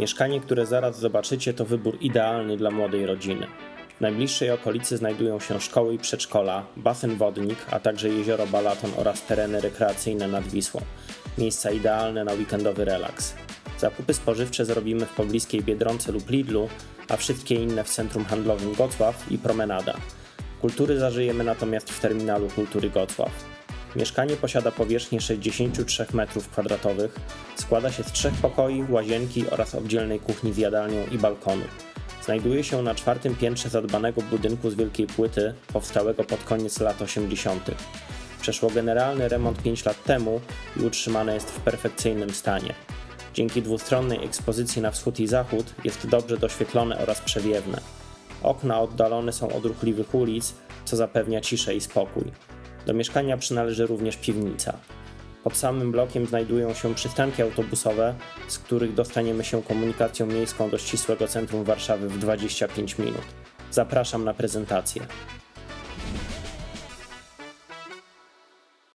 Mieszkanie, które zaraz zobaczycie, to wybór idealny dla młodej rodziny. W najbliższej okolicy znajdują się szkoły i przedszkola, basen wodnik, a także jezioro Balaton oraz tereny rekreacyjne nad Wisłą. Miejsca idealne na weekendowy relaks. Zakupy spożywcze zrobimy w pobliskiej Biedronce lub Lidlu, a wszystkie inne w centrum handlowym Gocław i Promenada. Kultury zażyjemy natomiast w terminalu kultury Gocław. Mieszkanie posiada powierzchnię 63 m2, składa się z trzech pokoi, łazienki oraz oddzielnej kuchni z jadalnią i balkonu. Znajduje się na czwartym piętrze zadbanego budynku z wielkiej płyty, powstałego pod koniec lat 80. Przeszło generalny remont 5 lat temu i utrzymane jest w perfekcyjnym stanie. Dzięki dwustronnej ekspozycji na wschód i zachód jest dobrze doświetlone oraz przewiewne. Okna oddalone są od ruchliwych ulic, co zapewnia ciszę i spokój. Do mieszkania przynależy również piwnica. Pod samym blokiem znajdują się przystanki autobusowe, z których dostaniemy się komunikacją miejską do ścisłego centrum Warszawy w 25 minut. Zapraszam na prezentację.